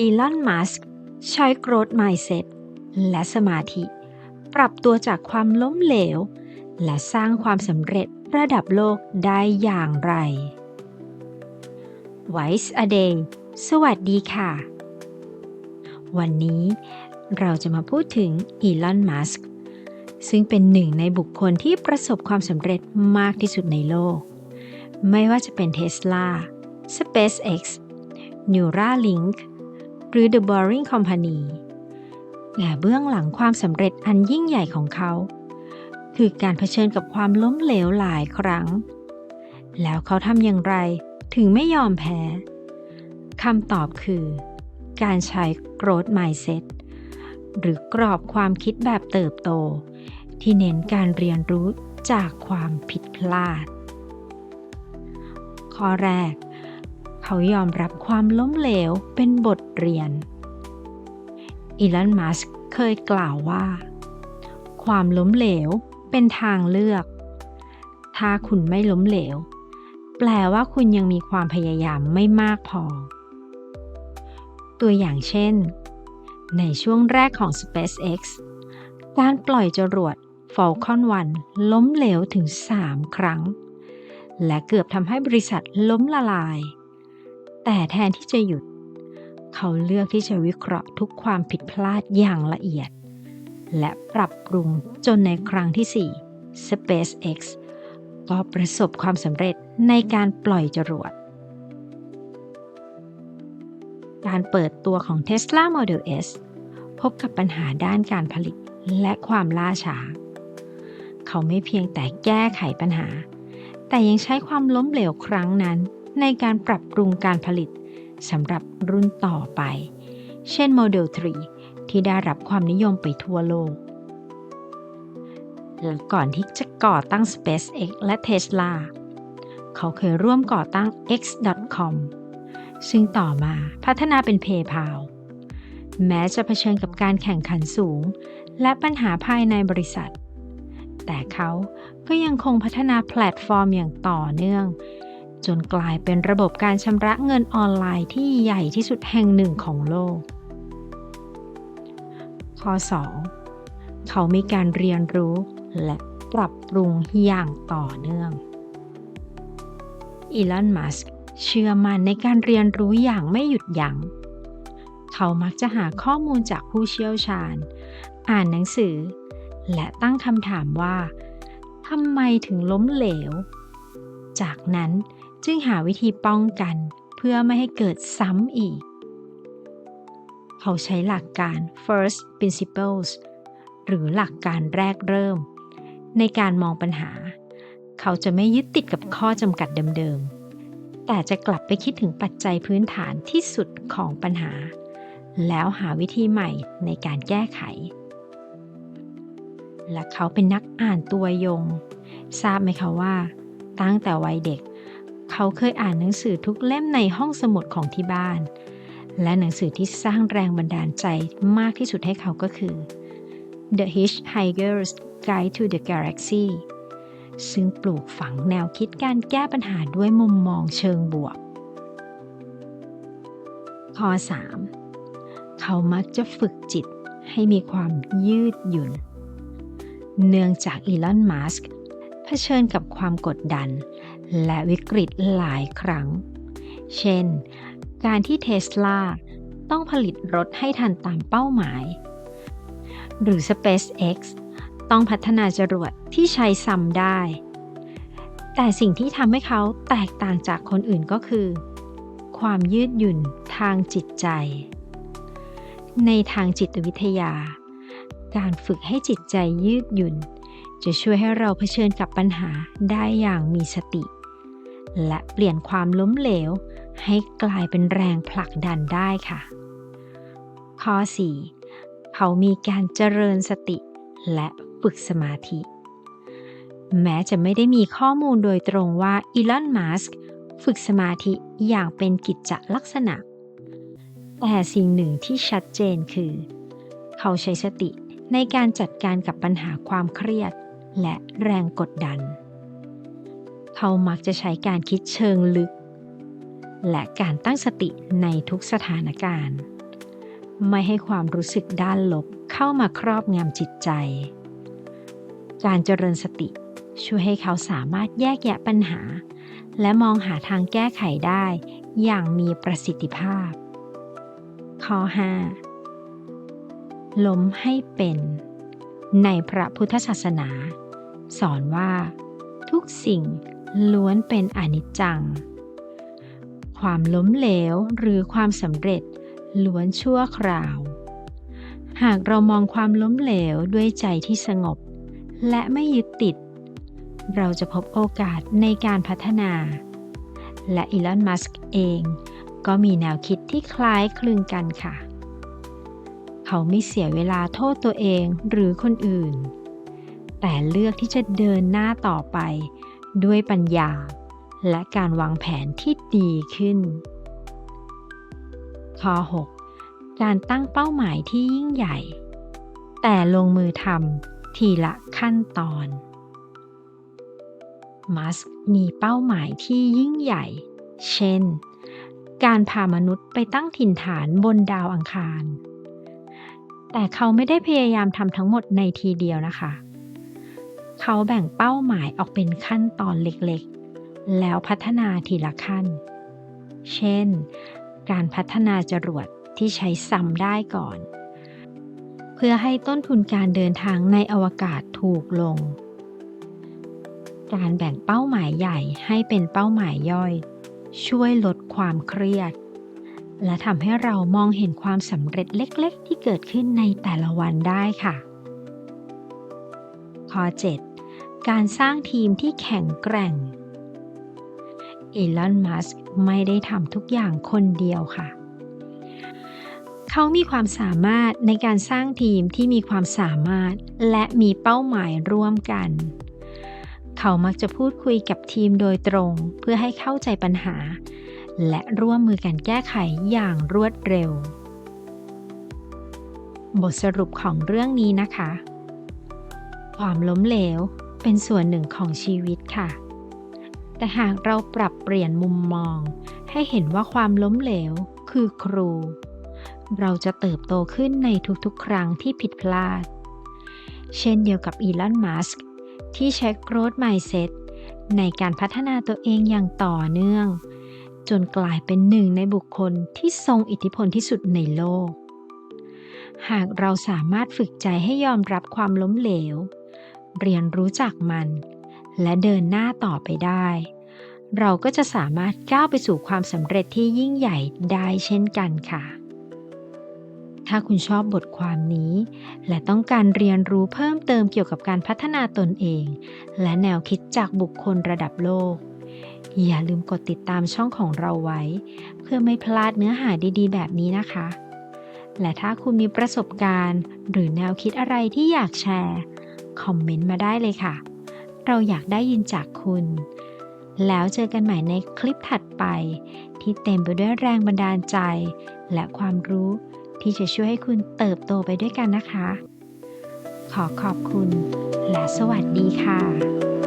อีลอน มัสก์ใช้ Growth Mindset และสมาธิ ปรับตัวจากความล้มเหลว และสร้างความสำเร็จระดับโลกได้อย่างไร Wise a day สวัสดีค่ะ วันนี้เราจะมาพูดถึงอีลอน มัสก์ซึ่งเป็นหนึ่งในบุคคลที่ประสบความสำเร็จมากที่สุดในโลก ไม่ว่าจะเป็น Tesla SpaceX Neuralink หรือ The Boring Company และเบื้องหลังความสำเร็จอันยิ่งใหญ่ของเขา คือการเผชิญกับความล้มเหลวหลายครั้ง แล้วเขาทำอย่างไรถึงไม่ยอมแพ้คำตอบคือ การใช้ growth mindset หรือกรอบความคิดแบบเติบโต ที่เน้นการเรียนรู้จากความผิดพลาด ข้อแรก เขายอมรับความล้มเหลวเป็นบทเรียน อีลอนมัสก์เคยกล่าวว่า ความล้มเหลวเป็นทางเลือก ถ้าคุณไม่ล้มเหลว แปลว่าคุณยังมีความพยายามไม่มากพอ ตัวอย่างเช่น ในช่วงแรกของ SpaceX การปล่อยจรวด Falcon 1 ล้มเหลวถึง 3 ครั้ง และเกือบทำให้บริษัทล้มละลาย แต่แทนที่จะหยุด เขาเลือกที่จะวิเคราะห์ทุกความผิดพลาดอย่างละเอียด และปรับปรุงจนในครั้งที่ 4 SpaceX ก็ประสบความสำเร็จในการปล่อยจรวด การเปิดตัวของ Tesla Model S พบกับปัญหาด้านการผลิตและความล่าช้า เขาไม่เพียงแต่แก้ไขปัญหา แต่ยังใช้ความล้มเหลวครั้งนั้น ในการปรับปรุงการผลิตสำหรับรุ่นต่อไป เช่น Model 3ที่ได้รับความนิยมไปทั่วโลกและก่อนที่จะก่อตั้ง SpaceX และ Tesla เขาเคยร่วมก่อตั้ง X.com ซึ่งต่อมาพัฒนาเป็น PayPal แม้จะเผชิญกับการแข่งขันสูง และปัญหาภายในบริษัท แต่เขาก็ยังคงพัฒนาแพลตฟอร์มอย่างต่อเนื่อง จนกลายเป็นระบบการชำระเงินออนไลน์ที่ใหญ่ที่สุดแห่งหนึ่งของโลก ข้อ 2 เขามีการเรียนรู้และปรับปรุงอย่างต่อเนื่องอีลอน มัสก์เชื่อมั่นในการเรียนรู้อย่างไม่หยุดยัง้ง เขามักจะหาข้อมูลจากผู้เชี่ยวชาญ อ่านหนังสือ และตั้งคำถามว่าทำไมถึงล้มเหลว จากนั้น จึงหาวิธีป้องกันเพื่อไม่ให้เกิดซ้ำอีก เขาใช้หลักการ first principles หรือหลักการแรกเริ่ม ในการมองปัญหา เขาจะไม่ยึดติดกับข้อจำกัดเดิมๆ แต่จะกลับไปคิดถึงปัจจัยพื้นฐานที่สุดของปัญหา แล้วหาวิธีใหม่ในการแก้ไข และเขาเป็นนักอ่านตัวยง ทราบไหมคะว่า ตั้งแต่วัยเด็ก เขาเคยอ่านหนังสือทุกเล่มในห้องสมุดของที่บ้าน และหนังสือที่สร้างแรงบันดาลใจมากที่สุดให้เขาก็คือ The Hitchhiker's Guide to the Galaxy ซึ่งปลูกฝังแนวคิดการแก้ปัญหาด้วยมุมมองเชิงบวก ข้อ 3 เขามักจะฝึกจิตให้มีความยืดหยุ่น เนื่องจากอีลอน มัสก์เผชิญกับความกดดัน และวิกฤตหลายครั้ง เช่น การที่เทสลาต้องผลิตรถให้ทันตามเป้าหมาย หรือ SpaceX ต้องพัฒนาจรวดที่ใช้ซ้ำได้ แต่สิ่งที่ทำให้เขาแตกต่างจากคนอื่นก็คือ ความยืดหยุ่นทางจิตใจ ในทางจิตวิทยา การฝึกให้จิตใจยืดหยุ่น จะช่วยให้เราเผชิญกับปัญหาได้อย่างมีสติ และเปลี่ยนความล้มเหลว ให้กลายเป็นแรงผลักดันได้ค่ะ ข้อ 4 เขามีการเจริญสติและฝึกสมาธิ แม้จะไม่ได้มีข้อมูลโดยตรงว่าอีลอน มัสก์ฝึกสมาธิอย่างเป็นกิจจลักษณะ แต่สิ่งหนึ่งที่ชัดเจนคือ เขาใช้สติในการจัดการกับปัญหาความเครียดและแรงกดดัน เขามักจะใช้การคิดเชิงลึก และการตั้งสติในทุกสถานการณ์ ไม่ให้ความรู้สึกด้านลบเข้ามาครอบงำจิตใจ การเจริญสติช่วยให้เขาสามารถแยกแยะปัญหา และมองหาทางแก้ไขได้อย่างมีประสิทธิภาพ ข้อ 5 ล้มให้เป็น ในพระพุทธศาสนา สอนว่าทุกสิ่ง ล้วนเป็นอนิจจัง ความล้มเหลวหรือความสำเร็จล้วนชั่วคราว หากเรามองความล้มเหลวด้วยใจที่สงบ และไม่ยึดติด เราจะพบโอกาสในการพัฒนา และอีลอน มัสก์เองก็มีแนวคิดที่คล้ายคลึงกันค่ะ เขาไม่เสียเวลาโทษตัวเองหรือคนอื่น แต่เลือกที่จะเดินหน้าต่อไป ด้วยปัญญา และการวางแผนที่ดีขึ้น ข้อ 6 การตั้งเป้าหมายที่ยิ่งใหญ่ แต่ลงมือทำทีละขั้นตอน มัสมีเป้าหมายที่ยิ่งใหญ่ เช่น การพามนุษย์ไปตั้งถิ่นฐานบนดาวอังคาร แต่เขาไม่ได้พยายามทำทั้งหมดในทีเดียวนะคะ เขาแบ่งเป้าหมายออกเป็นขั้นตอนเล็กๆ แล้วพัฒนาทีละขั้น เช่น การพัฒนาจรวดที่ใช้ซ้ำได้ก่อน เพื่อให้ต้นทุนการเดินทางในอวกาศถูกลง การแบ่งเป้าหมายใหญ่ให้เป็นเป้าหมายย่อย ช่วยลดความเครียด และทำให้เรามองเห็นความสำเร็จเล็ก ๆ ที่เกิดขึ้นในแต่ละวันได้ค่ะข้อ 7 การสร้างทีมที่แข็งแกร่ง อีลอน มัสก์ไม่ได้ทำทุกอย่างคนเดียวค่ะ เขามีความสามารถในการสร้างทีมที่มีความสามารถและมีเป้าหมายร่วมกัน เขามักจะพูดคุยกับทีมโดยตรงเพื่อให้เข้าใจปัญหา และร่วมมือกันแก้ไขอย่างรวดเร็ว บทสรุปของเรื่องนี้นะคะความล้มเหลว เป็นส่วนหนึ่งของชีวิตค่ะ แต่หากเราปรับเปลี่ยนมุมมอง ให้เห็นว่าความล้มเหลวคือครู เราจะเติบโตขึ้นในทุกๆ ครั้งที่ผิดพลาด เช่นเดียวกับอีลอน มัสก์ที่ใช้ growth mindset ในการพัฒนาตัวเองอย่างต่อเนื่อง จนกลายเป็นหนึ่งในบุคคลที่ทรงอิทธิพลที่สุดในโลก หากเราสามารถฝึกใจให้ยอมรับความล้มเหลว เรียนรู้จักมัน และเดินหน้าต่อไปได้ เราก็จะสามารถก้าวไปสู่ความสำเร็จที่ยิ่งใหญ่ได้เช่นกันค่ะ ถ้าคุณชอบบทความนี้ และต้องการเรียนรู้เพิ่มเติมเกี่ยวกับการพัฒนาตนเอง และแนวคิดจากบุคคลระดับโลก อย่าลืมกดติดตามช่องของเราไว้ เพื่อไม่พลาดเนื้อหาดีๆ แบบนี้นะคะและถ้าคุณมีประสบการณ์ หรือแนวคิดอะไรที่อยากแชร์ คอมเมนต์มาได้เลยค่ะ เราอยากได้ยินจากคุณ แล้วเจอกันใหม่ในคลิปถัดไป ที่เต็มไปด้วยแรงบันดาลใจ และความรู้ที่จะช่วยให้คุณเติบโตไปด้วยกันนะคะ ขอขอบคุณและสวัสดีค่ะ